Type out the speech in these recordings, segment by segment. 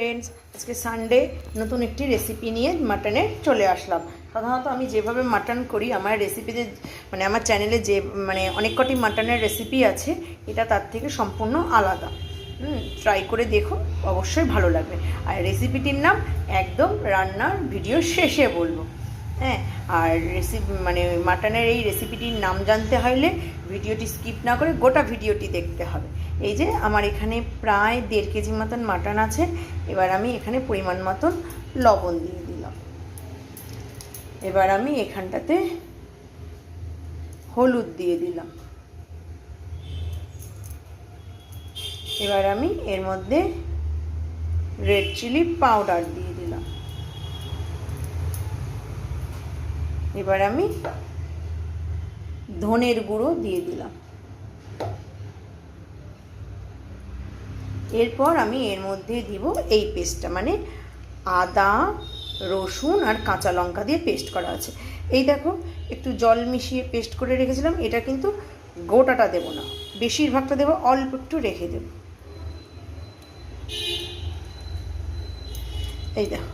Friends আজকে Sunday নতুন একটি রেসিপি নিয়ে মাটনে চলে আসলাম। সাধারণত আমি যেভাবে মাটন করি, আমার রেসিপিতে মানে আমার চ্যানেলে যে মানে অনেক কটি মাটনের রেসিপি আছে, এটা তার থেকে সম্পূর্ণ আলাদা। হুম ট্রাই করে দেখো, অবশ্যই ভালো লাগবে। আর রেসিপিটির নাম একদম রান্নার ভিডিও শেষে বলব। হ্যাঁ আর রেসিপি মানে মাটনের এই রেসিপিটির নাম জানতে হলে ভিডিওটি স্কিপ না করে গোটা ভিডিওটি দেখতে হবে। এই যে আমার এখানে প্রায় দেড় কেজি মতন মাটন আছে, এবার আমি এখানে পরিমাণ মতন লবণ দিয়ে দিলাম। এবার আমি এখানটাতে হলুদ দিয়ে দিলাম। এবার আমি এর মধ্যে রেড চিলি পাউডার দিয়ে দিলাম এবার আমি ধনের গুঁড়ো দিয়ে দিলাম। এরপর আমি এর মধ্যে দিব এই পেস্টটা মানে আদা, রসুন আর কাঁচা লঙ্কা দিয়ে পেস্ট করা আছে। এই দেখো, একটু জল মিশিয়ে পেস্ট করে রেখেছিলাম, এটা কিন্তু গোটাটা দেব না, বেশিরভাগটা দেবো, অল্প একটু রেখে দেব। এই দেখো,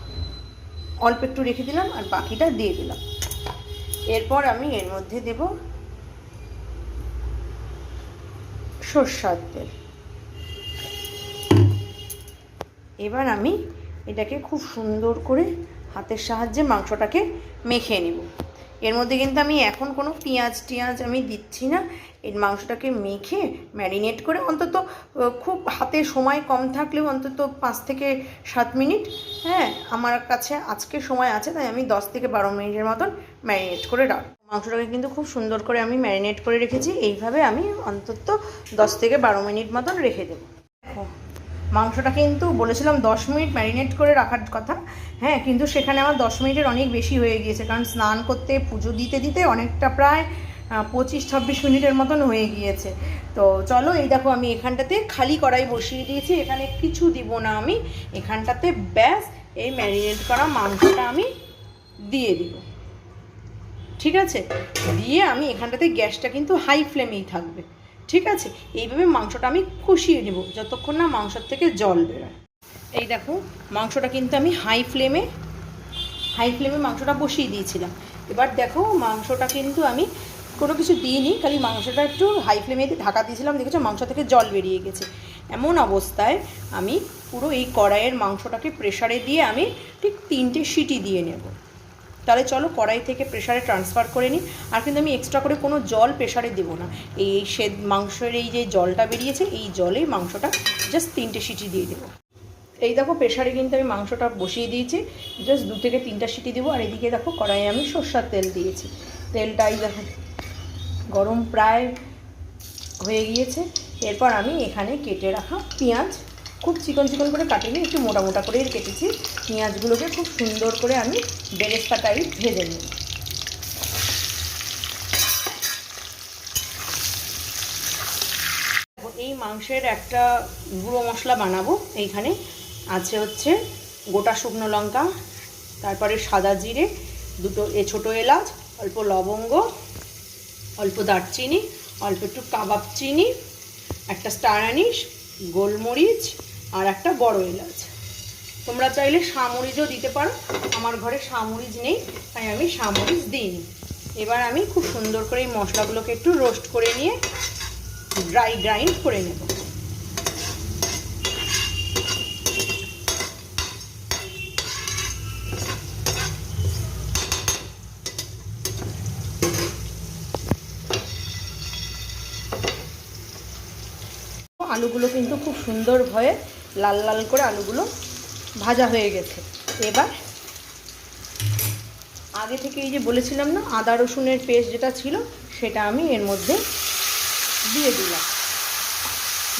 অল্প একটু রেখে দিলাম আর বাকিটা দিয়ে দিলাম। এরপর আমি এর মধ্যে দেব সর্ষার তেল। এবার আমি এটাকে খুব সুন্দর করে হাতের সাহায্যে মাংসটাকে মেখে নেব। এর মধ্যে কিন্তু আমি এখন কোনো পেঁয়াজ টিয়াজ আমি দিচ্ছি না। এই মাংসটাকে মেখে ম্যারিনেট করে অন্তত খুব হাতে সময় কম থাকলেও অন্তত পাঁচ থেকে সাত মিনিট হ্যাঁ আমার কাছে আজকে সময় আছে, তাই আমি দশ থেকে বারো মিনিটের মতন ম্যারিনেট করে রাখব মাংসটাকে কিন্তু খুব সুন্দর করে আমি ম্যারিনেট করে রেখেছি, এইভাবে আমি অন্তত দশ থেকে বারো মিনিট মতন রেখে দেবো। মাংসটা কিন্তু বলেছিলাম দশ মিনিট ম্যারিনেট করে রাখার কথা। হ্যাঁ কিন্তু সেখানে আমার দশ মিনিটের অনেক বেশি হয়ে গিয়েছে, কারণ স্নান করতে, পুজো দিতে দিতে অনেকটা প্রায় পঁচিশ, ছাব্বিশ মিনিটের মতন হয়ে গিয়েছে। তো চলো এই দেখো আমি এখানটাতে খালি কড়াই বসিয়ে দিয়েছি, এখানে কিছু দিব না আমি। এখানটাতে ব্যাস, এই ম্যারিনেট করা মাংসটা আমি দিয়ে দিব। ঠিক আছে? দিয়ে আমি এখানটাতে গ্যাসটা কিন্তু হাই ফ্লেমেই থাকবে। ঠিক আছে? এইভাবে মাংসটা আমি কষিয়ে নেব, যতক্ষণ না মাংসর থেকে জল বেরোয়। এই দেখো, মাংসটা কিন্তু আমি হাই ফ্লেমে হাই ফ্লেমে মাংসটা বসিয়ে দিয়েছিলাম। এবার দেখো, মাংসটা কিন্তু আমি কোনো কিছু দিইনি, খালি মাংসটা একটু হাই ফ্লেমে ঢাকা দিয়েছিলাম, দেখেছ? মাংস থেকে জল বেরিয়ে গেছে। এমন অবস্থায় আমি পুরো এই কড়াইয়ের মাংসটাকে প্রেশারে দিয়ে আমি ঠিক তিনটে সিটি দিয়ে নেব। তাহলে চলো কড়াই থেকে প্রেশারে ট্রান্সফার করে নিই। আর কিন্তু আমি এক্সট্রা করে কোনো জল প্রেশারে দেবো না। এই সে মাংসের এই যে জলটা বেরিয়েছে, এই জলেই মাংসটা জাস্ট তিনটে সিটি দিয়ে দেবো। এই দেখো প্রেশারে কিন্তু আমি মাংসটা বসিয়ে দিয়েছি। জাস্ট দু থেকে তিনটা সিটি দেবো। আর এদিকে দেখো কড়াইয়ে আমি সর্ষার তেল দিয়েছি। তেলটাই দেখো গরম প্রায় হয়ে গিয়েছে। এরপর আমি এখানে কেটে রাখা পেঁয়াজ খুব চিকন চিকন করে কাটিনি, একটু মোটা মোটা করেই কেটেছি। পেঁয়াজগুলোকে খুব সুন্দর করে আমি বেরেস্তা টাইপ ভেজে নিই। এই মাংসের একটা গুঁড়ো মশলা বানাবো এইখানে। আছে হচ্ছে গোটা শুকনো লঙ্কা, তারপরে সাদা জিরে, দুটো এ ছোটো এলাচ, অল্প লবঙ্গ, অল্প দারচিনি, অল্প একটু কাবাব চিনি, একটা স্টার আনিস, গোলমরিচ আর একটা বড় এলাচ। তোমরা চাইলে সামরিচও দিতে পারো। আমার ঘরে সামরিচ নেই, তাই আমি সামরিচ দিইনি। এবার আমি খুব সুন্দর করে এই মশলাগুলোকে একটু রোস্ট করে নিয়ে ড্রাই গ্রাইন্ড করে নেব। আলুগুলো কিন্তু খুব সুন্দর ভয়ে লাল লাল করে আলুগুলো ভাজা হয়ে গেছে। এবার আগে থেকে এই যে বলেছিলাম না, আদা রসুনের পেস্ট যেটা ছিল, সেটা আমি এর মধ্যে দিয়ে দিলাম।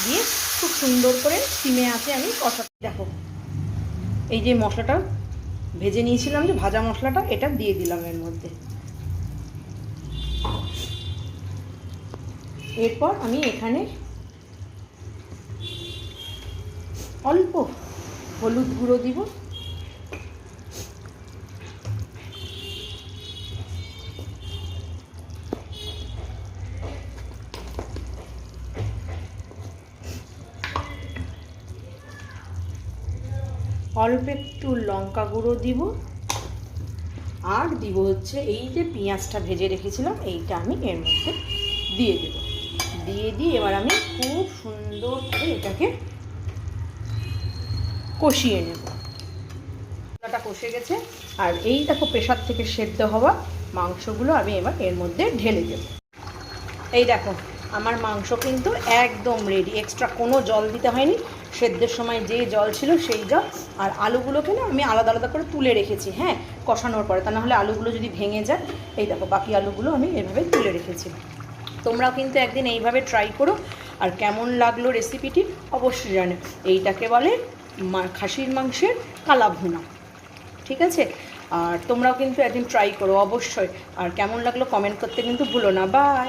দিয়ে খুব সুন্দর করে সিমে আছে আমি কষা দেখো, এই যে মশলাটা ভেজে নিয়েছিলাম যে ভাজা মশলাটা, এটা দিয়ে দিলাম এর মধ্যে। এরপর আমি এখানে অল্প হলুদ গুঁড়ো দিব। অল্প একটু লঙ্কা গুঁড়ো দিব। আর দিব হচ্ছে এই যে পেঁয়াজটা ভেজে রেখেছিলাম, এইটা আমি এর মধ্যে দিয়ে দেব। দিয়ে দিয়ে এবার আমি খুব সুন্দর করে এটাকে কষিয়ে নেব। মশলাটা কষে গেছে। আর এই দেখো প্রেশার থেকে সেদ্ধ হওয়া মাংসগুলো আমি এবার এর মধ্যে ঢেলে দেব। এই দেখো, আমার মাংস কিন্তু একদম রেডি এক্সট্রা কোনো জল দিতে হয়নি। সেদ্ধের সময় যে জল ছিল সেই জল। আর আলুগুলোকে না আমি আলাদা আলাদা করে তুলে রেখেছি হ্যাঁ কষানোর পরে। তা নাহলে আলুগুলো যদি ভেঙে যায়, এই দেখো বাকি আলুগুলো আমি এভাবে তুলে রেখেছি। তোমরাও কিন্তু একদিন এইভাবে ট্রাই করো। আর কেমন লাগল রেসিপিটি অবশ্যই জানো। এইটাকে বলে খাসির মাংসের কালা ভুনা। ঠিক আছে? আর তোমরাও কিন্তু একদিন ট্রাই করো, অবশ্যই। আর কেমন লাগল কমেন্ট করতে কিন্তু ভুলো না। বাই